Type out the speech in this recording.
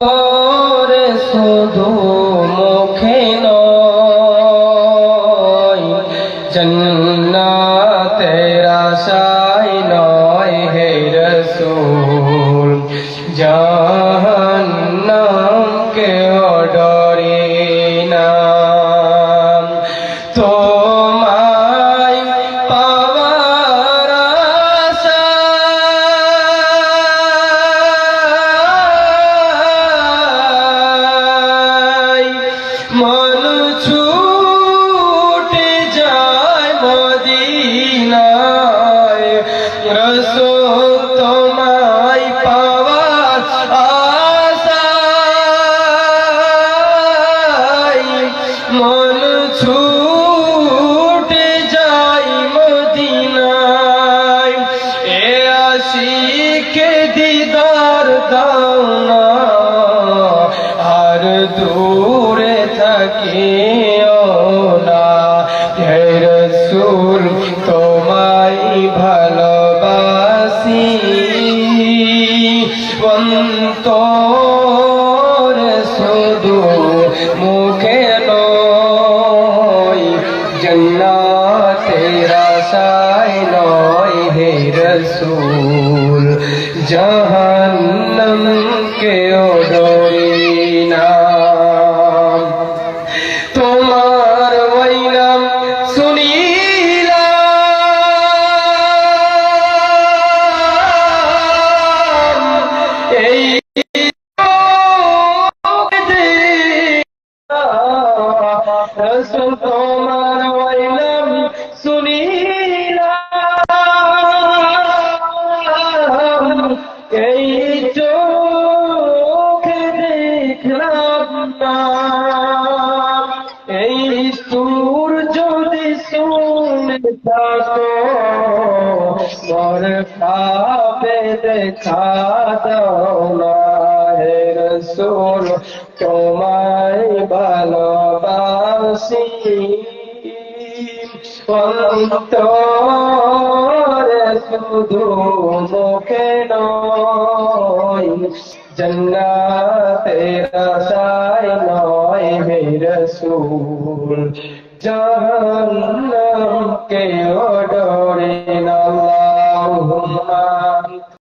ওরে শুধু মুখে নয় রসুল তোমায় পাওয়ার আশায়। মন ছুটে যায় মদিনায়। এ আশিকে দিদার দাও না। জন্নাতের আশায় নয় হে রসুল। জাহান্নাম না তোমার ওই নাম এই রসুল তোমার এই চোখে দেখলাম না। এই সুর যদি শুনে থাকো মর পাবে দেখা দাও তোমায় ভালোবাসি। অন্তরে শুধু মুখে নয় জন্নাতের আশায় নয় হে রসুল। জাহান্নাম কে ডরে না